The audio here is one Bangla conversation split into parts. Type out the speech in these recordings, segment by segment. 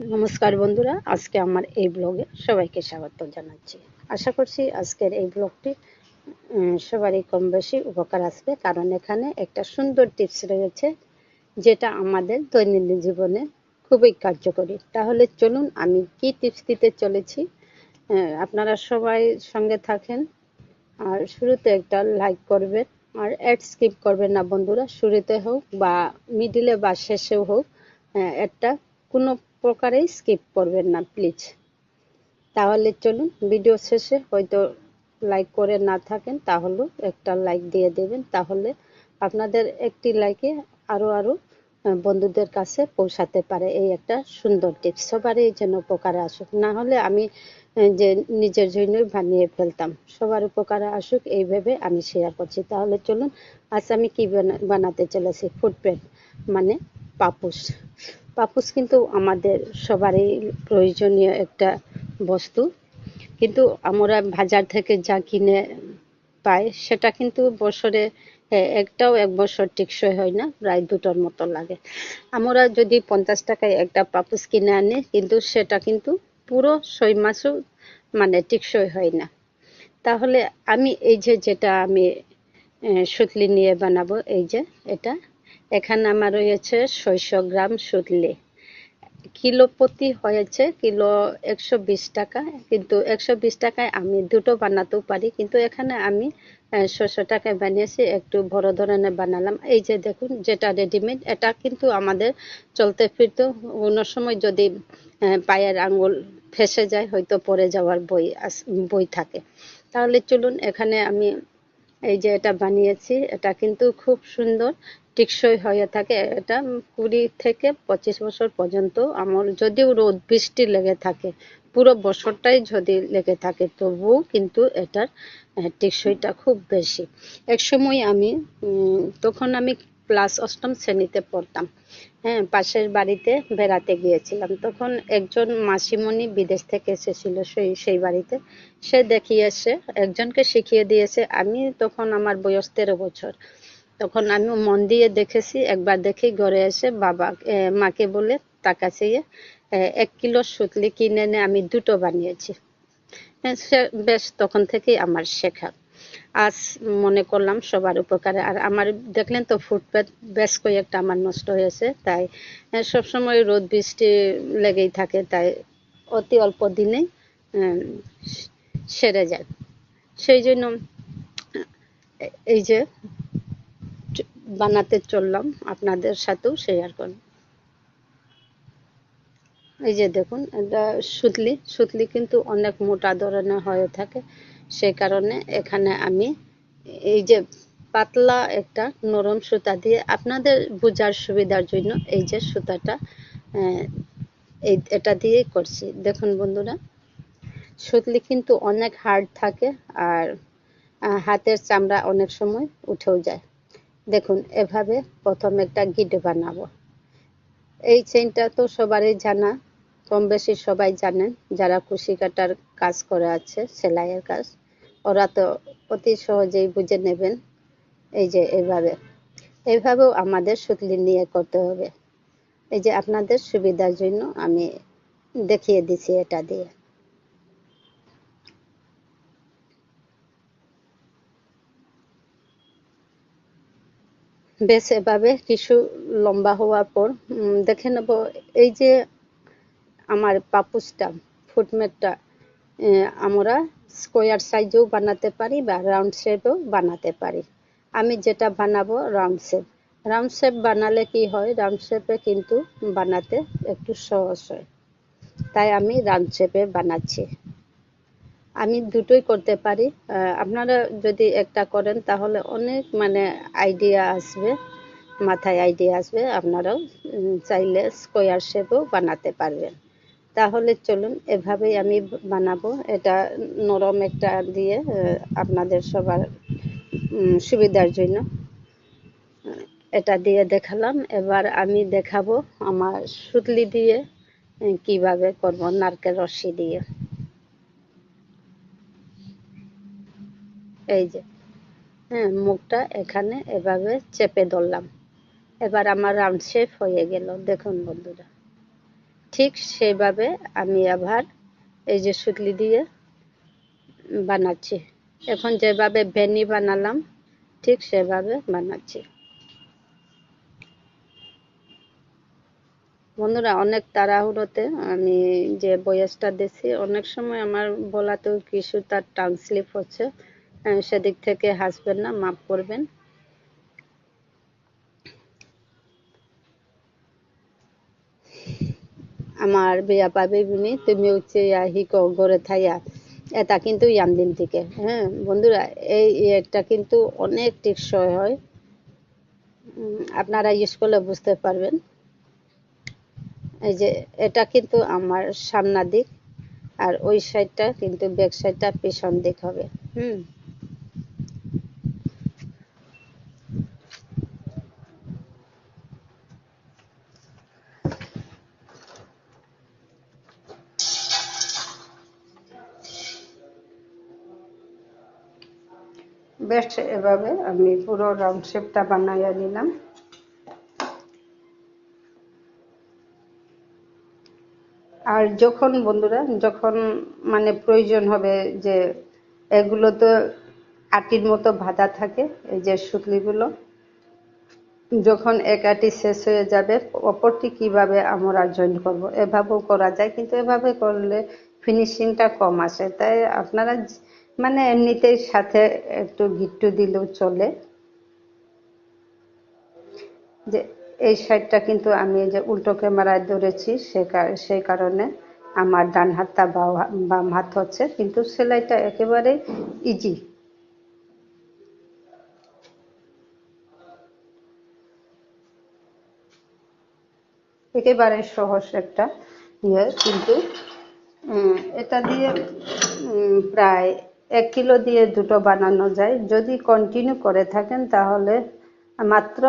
নমস্কার বন্ধুরা, আজকে আমার এই ব্লগে সবাইকে স্বাগত জানাচ্ছি। আশা করছি আজকের এই ব্লগটি সবারই কম বেশি উপকার আসবে, কারণ এখানে একটা সুন্দর টিপস রয়েছে, যেটা আমাদের দৈনন্দিন জীবনে খুবই কার্যকরী। তাহলে চলুন আমি কি টিপস দিতে চলেছি। আপনারা সবাই সঙ্গে থাকেন, আর শুরুতে একটা লাইক করবেন, আর অ্যাড স্কিপ করবেন না বন্ধুরা, শুরুতে হোক বা মিডিলে বা শেষেও হোক একটা কোনো প্রকারেই স্কিপ করবেন না প্লিজ তাহলে চলুন ভিডিও শেষে হয়তো লাইক করে না থাকেন, তাহলেও একটা লাইক দিয়ে দেবেন। তাহলে আপনাদের একটি লাইকে আরও আরও বন্ধুদের কাছে পৌঁছাতে পারে এই একটা সুন্দর টিপস সবারই যেন উপকারে আসুক। না হলে আমি যে নিজের জন্যই বানিয়ে ফেলতাম, সবার উপকারে আসুক, এই ভেবে আমি শেয়ার করছি। তাহলে চলুন, আজ আমি কি বানা- বানাতে চলেছি? ফুটপ্রিন্ট মানে পাপুস। পাপুস কিন্তু আমাদের সবারই প্রয়োজনীয় একটা বস্তু। কিন্তু আমরা বাজার থেকে যা কিনে পাই, সেটা কিন্তু বছরে একটাও এক বছর টিকসই হয় না, প্রায় দুটোর মতো লাগে। আমরা যদি পঞ্চাশ টাকায় একটা পাপুস কিনে আনি, কিন্তু সেটা কিন্তু পুরো ছয় মাসও মানে টেকসই হয় না। তাহলে আমি এই যে যেটা আমি সুতলি নিয়ে বানাবো, এই যে এটা এখানে আমার রয়েছে ছয়শো গ্রাম সুতলি কিলো প্রতি হয়েছে কিলো একশো বিশ টাকা। কিন্তু একশো বিশ টাকায় আমি দুটো বানাতেও পারি। কিন্তু এখানে আমি ছশো টাকায় বানিয়েছি, একটু বড় ধরনের বানালাম। এই যে দেখুন, যেটা রেডিমেড এটা কিন্তু আমাদের চলতে ফিরতে কোনো সময় যদি পায়ের আঙ্গুল ফেসে যায়, হয়তো পড়ে যাওয়ার বই বই থাকে। তাহলে চলুন, এখানে আমি এই যে এটা বানিয়েছি, এটা কিন্তু খুব সুন্দর, টেকসই হয়ে থাকে। এটা কুড়ি থেকে পঁচিশ বছর পর্যন্ত আমার যদিও রোদ, বৃষ্টি লেগে থাকে, পুরো বছরটাই যদি লেগে থাকে, তবুও কিন্তু এটার টেকসইটা খুব বেশি। এক সময় আমি তখন আমি ক্লাস অষ্টম শ্রেণীতে পড়তাম। হ্যাঁ পাশের বাড়িতে বেড়াতে গিয়েছিলাম। তখন একজন মাসিমণি বিদেশ থেকে এসেছিল সেই সেই বাড়িতে। সে দেখিয়েছে একজনকে শিখিয়ে দিয়েছে আমি তখন আমার বয়স তেরো বছর। তখন আমি মন দিয়ে দেখেছি একবার দেখি ঘরে এসে বাবা মাকে বলে টাকা চেয়ে এক কিলো সুতলি কিনে এনে আমি দুটো বানিয়েছি। হ্যাঁ, সে বেশ তখন থেকেই আমার শেখা। আজ মনে করলাম সবার উপকারে। আর আমার দেখলেন তো ফুটপাথ বেশ কয়েকটা আমার নষ্ট হয়েছে, তাই সবসময় রোদ বৃষ্টি লেগেই থাকে, তাই অতি অল্প দিনে সেরে যায়। সেই জন্য এই যে বানাতে চললাম আপনাদের সাথেও শেয়ার করব। এই যে দেখুন এটা সুতলি সুতলি কিন্তু অনেক মোটা ধরনের হয়ে থাকে। সেই কারণে এখানে আমি এই যে পাতলা একটা নরম সুতা দিয়ে আপনাদের বোঝার সুবিধার জন্য এই যে সুতাটা এই এটা দিয়েই করছি। দেখুন বন্ধুরা, সুতলি কিন্তু অনেক হার্ড থাকে আর হাতের চামড়া অনেক সময় উঠেও যায়। দেখুন, এভাবে প্রথম একটা গিট বানাবো। এই চেইনটা তো সবারই জানা, কম বেশি সবাই জানেন, যারা কুশি কাটার কাজ করে আছে, সেলাইয়ের কাজ। ওরা তো অতি সহজেই বুঝে নেবেন। এই যে এইভাবে এইভাবেও আমাদের সুতলি নিয়ে করতে হবে। এই যে আপনাদের সুবিধার জন্য আমি দেখিয়ে দিছি এটা দিয়ে। বেশ, এভাবে কিছু লম্বা হওয়ার পর দেখে নেব। এই যে আমার পাপুসটা, ফুটমেটটা আমরা স্কোয়ার সাইজেও বানাতে পারি বা রাউন্ড শেপেও বানাতে পারি। আমি যেটা বানাবো রাউন্ড শেপ রাউন্ড শেপ বানালে কি হয়? রাউন্ড শেপে কিন্তু বানাতে একটু সহজ হয়। তাই আমি রাউন্ড শেপে বানাচ্ছি। আমি দুটোই করতে পারি। আপনারা যদি একটা করেন তাহলে অনেক মানে আইডিয়া আসবে, মাথায় আইডিয়া আসবে। আপনারাও চাইলে স্কোয়ার শেপও বানাতে পারবেন। তাহলে চলুন, এভাবেই আমি বানাবো। এটা নরম একটা দিয়ে আপনাদের সবার সুবিধার জন্য। এটা দিয়ে দেখালাম। এবার আমি দেখাবো আমার সুতলি দিয়ে কীভাবে করব নারকেল রশ্মি দিয়ে। এই যে হ্যাঁ মুখটা এখানে এভাবে চেপে ধরলাম। এবার আমার রাউন্ড শেপ হয়ে গেল। দেখুন বন্ধুরা। ঠিক সেভাবে আমি আবার এই যে সুতলি দিয়ে বানাচ্ছি। এখন যেভাবে ভেনি বানালাম, ঠিক সেভাবে বানাচ্ছি। বন্ধুরা, অনেক তাড়াহুড়োতে আমি যে বয়সটা দিছি অনেক সময় আমার বলাতেও কিছু তার টাং স্লিপ হচ্ছে। সেদিক থেকে হাসবেন না, মাফ করবেন। আমার বিয়া পাবে বিনি, তুমি হচ্ছে হিকো গড়ে থাইয়া। এটা কিন্তু ইয়ামদিন থেকে হ্যাঁ? বন্ধুরা, এই এটা কিন্তু অনেক টেকসই হয়। আপনারা ইউজ করলে বুঝতে পারবেন। এই যে, এটা কিন্তু আমার সামনা দিক, আর ওই সাইডটা কিন্তু ব্যাক সাইডটা পেছন দিক হবে, হুম? বেশ, এভাবে আমি পুরো রাউন্ড শেপটা বানাইয়া নিলাম। আর যখন বন্ধুরা, যখন মানে প্রয়োজন হবে যে এগুলো তো আটির মতো ভাজা থাকে, এই যে সুতলিগুলো, যখন এক আটি শেষ হয়ে যাবে, অপরটি কীভাবে আমরা জয়েন করব? এভাবেও করা যায়, কিন্তু এভাবে করলে ফিনিশিংটা কম আসে। তাই আপনারা মানে এমনিতেই সাথে একটু গিট্টু দিলেও চলে। যে এই সাইডটা কিন্তু আমি যে উল্টো ক্যামেরায় ধরেছি সেই কারণে আমার ডান হাতটা বাম হাত হচ্ছে, কিন্তু সেলাইটা একেবারে ইজি একেবারে সহজ একটা ইয়ে কিন্তু এটা দিয়ে প্রায় এক কিলো দিয়ে দুটো বানানো যায়। যদি কন্টিনিউ করে থাকেন, তাহলে মাত্র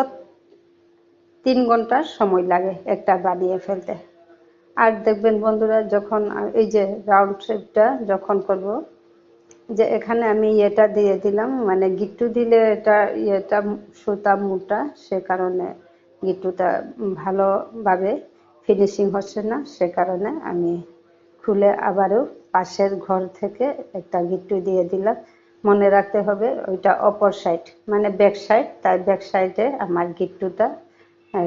তিন ঘণ্টা সময় লাগে একটা বানিয়ে ফেলতে। আর দেখবেন বন্ধুরা, যখন এই যে রাউন্ড শেপটা যখন করব, যে এখানে আমি এটা দিয়ে দিলাম মানে গিট্টু দিলে এটা ইয়েটা সুতা মোটা, সে কারণে গিট্টুটা ভালোভাবে ফিনিশিং হচ্ছে না, সে কারণে আমি খুলে আবারও পাশের ঘর থেকে একটা গিট্টু দিয়ে দিলাম। মনে রাখতে হবে ওইটা অপর সাইড মানে ব্যাক সাইড তাই ব্যাক সাইডে আমার গিট্টুটা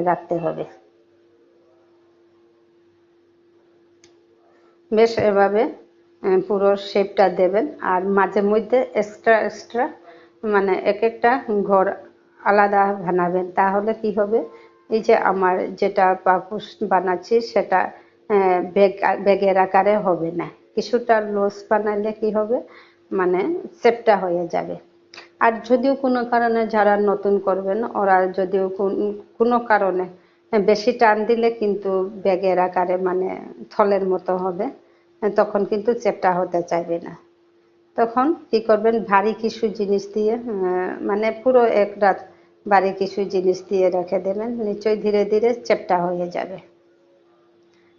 রাখতে হবে। বেশ, এভাবে পুরো শেপটা দেবেন। আর মাঝে মধ্যে এক্সট্রা এক্সট্রা মানে এক একটা ঘর আলাদা বানাবেন। তাহলে কি হবে? এই যে আমার যেটা পাপুস বানাচ্ছি সেটা ব্যাগের আকারে হবে না। কিছুটা লোস বানালে কি হবে? মানে সেপটা হয়ে যাবে। আর যদিও কোনো কারণে যারা নতুন করবেন, ওরা যদিও কোনো কারণে বেশি টান দিলে কিন্তু ব্যাগের আকারে মানে থলের মতো হবে তখন কিন্তু চেপটা হতে চাইবে না। তখন কি করবেন? ভারী কিছু জিনিস দিয়ে মানে পুরো এক রাত ভারী কিছু জিনিস দিয়ে রেখে দেবেন। নিশ্চয়ই ধীরে ধীরে চেপটা হয়ে যাবে।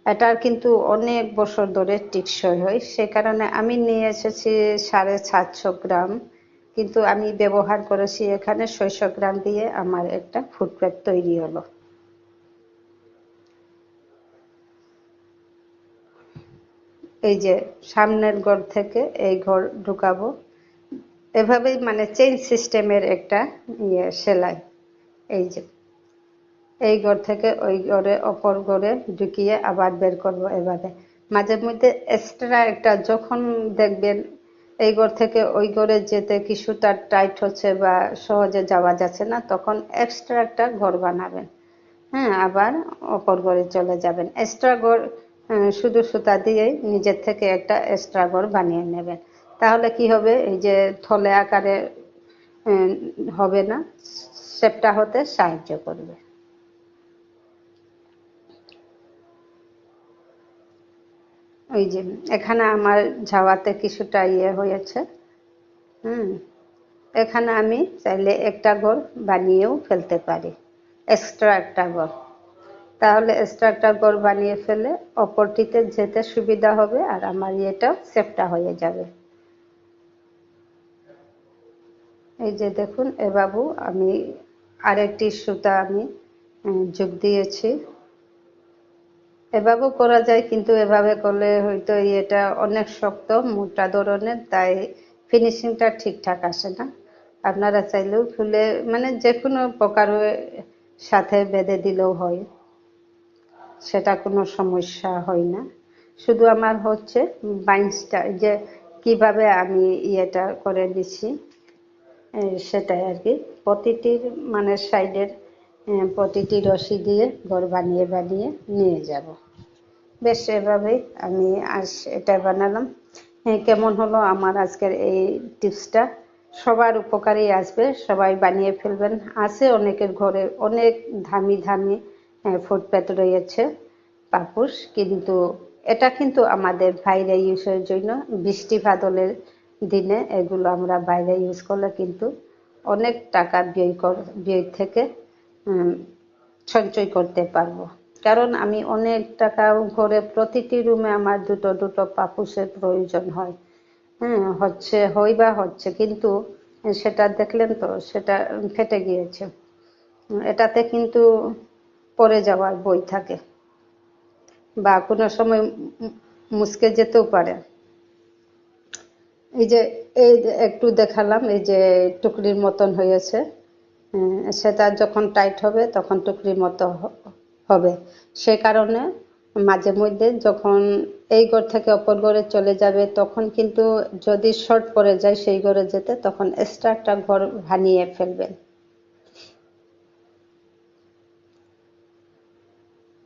এটার কিন্তু অনেক বছর ধরে টিকসই হয়। সে কারণে আমি নিয়ে এসেছি সাড়ে সাতশো গ্রাম। কিন্তু আমি ব্যবহার করেছি এখানে ছয়শো গ্রাম দিয়ে আমার একটা ফুটপ্যাক তৈরি হলো। এই যে সামনের ঘর থেকে এই ঘর ঢুকাবো। এভাবেই মানে চেইন সিস্টেমের একটা ইয়ে সেলাই। এই যে। এই ঘর থেকে ওই ঘরে অপর ঘরে ঢুকিয়ে আবার বের করব এভাবে মাঝে মধ্যে এক্সট্রা একটা যখন দেখবেন এই ঘর থেকে ওই ঘরে যেতে কিছুটা টাইট হচ্ছে বা সহজে যাওয়া যাচ্ছে না, তখন এক্সট্রা একটা ঘর বানাবেন। হ্যাঁ আবার অপর ঘরে চলে যাবেন। এক্সট্রা ঘর শুধু সুতা দিয়েই নিজের থেকে একটা এক্সট্রা ঘর বানিয়ে নেবেন। তাহলে কি হবে? এই যে থলে আকারে হবে না, শেপটা হতে সাহায্য করবে। ওই যে, এখানে আমার ঝাওয়াতে কিছুটা ইয়ে হয়েছে। হুম, এখানে আমি চাইলে একটা ঘর বানিয়েও ফেলতে পারি এক্সট্রা একটা ঘর তাহলে এক্সট্রা একটা ঘর বানিয়ে ফেলে অপরটিতে যেতে সুবিধা হবে আর আমার ইয়েটাও সেফটা হয়ে যাবে। এই যে দেখুন, এ বাবু আমি আরেকটি সুতা আমি যোগ দিয়েছি। এভাবেও করা যায়, কিন্তু এভাবে করলে হয়তো এটা অনেক শক্ত, মোটা ধরনের, তাই ফিনিশিংটা ঠিকঠাক আসে না। আপনারা চাইলেও ফুলে মানে যে কোনো প্রকারের সাথে বেঁধে দিলেও হয়। সেটা কোনো সমস্যা হয় না। শুধু আমার হচ্ছে বাইন্সটা যে কীভাবে আমি ইয়েটা করে দিছি সেটাই আর কি। প্রতিটির মানে সাইডের প্রতিটি রশি দিয়ে ঘর বানিয়ে বানিয়ে নিয়ে যাব। বেশ এভাবেই আমি আজ এটা বানালাম। হ্যাঁ, কেমন হলো আমার আজকের এই টিপসটা? সবার উপকারী আসবে সবাই বানিয়ে ফেলবেন। আছে অনেকের ঘরে অনেক ধামি দামি ফুটপ্যাথ রয়েছে পাপুস কিন্তু এটা কিন্তু আমাদের বাইরে ইউজের জন্য বৃষ্টি বাদলের দিনে এগুলো আমরা বাইরে ইউজ করলে কিন্তু অনেক টাকা ব্যয় কর ব্যয় থেকে সঞ্চয় করতে পারব। কারণ আমি অনেক টাকা ঘরে প্রতিটি রুমে আমার দুটো দুটো পাপুসের প্রয়োজন হয়। হ্যাঁ হচ্ছে হই বা হচ্ছে, কিন্তু সেটা দেখলেন তো, সেটা ফেটে গিয়েছে। এটাতে কিন্তু পড়ে যাওয়ার বই থাকে। বা কোনো সময় মু- মুচকে যেতেও পারে। এই যে, এই একটু দেখালাম, এই যে টুকরির মতন হয়েছে। সেটা যখন টাইট হবে, তখন টুকরির মতো হবে। সে কারণে মাঝে মধ্যে যখন এই ঘর থেকে অপর ঘরে চলে যাবে, তখন কিন্তু যদি শর্ট পড়ে যায় সেই ঘরে যেতে, তখন এক্সট্রা একটা ঘর বানিয়ে ফেলবেন।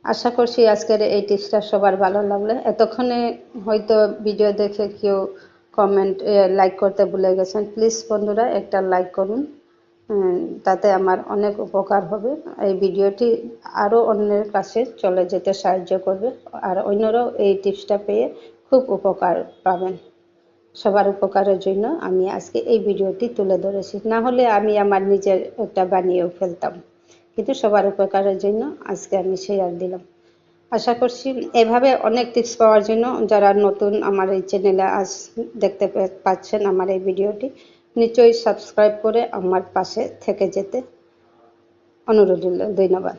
আশা করছি আজকের এই টিপসটা সবার ভালো লাগলে। এতক্ষণে হয়তো ভিডিও দেখে কেউ কমেন্ট লাইক করতে ভুলে গেছেন। প্লিজ বন্ধুরা, একটা লাইক করুন। তাতে আমার অনেক উপকার হবে। এই ভিডিওটি আরও অন্যের কাছে চলে যেতে সাহায্য করবে আর অন্যরাও এই টিপসটা পেয়ে খুব উপকার পাবেন। সবার উপকারের জন্য আমি আজকে এই ভিডিওটি তুলে ধরেছি। না হলে আমি আমার নিজের একটা বানিয়েও ফেলতাম। কিন্তু সবার উপকারের জন্য আজকে আমি শেয়ার দিলাম। আশা করছি এভাবে অনেক টিপস পাওয়ার জন্য যারা নতুন আমার এই চ্যানেলে আজ দেখতে পাচ্ছেন আমার এই ভিডিওটি নিশ্চয়ই সাবস্ক্রাইব করে আমার পাশে থেকে যেতে অনুরোধ ধন্যবাদ।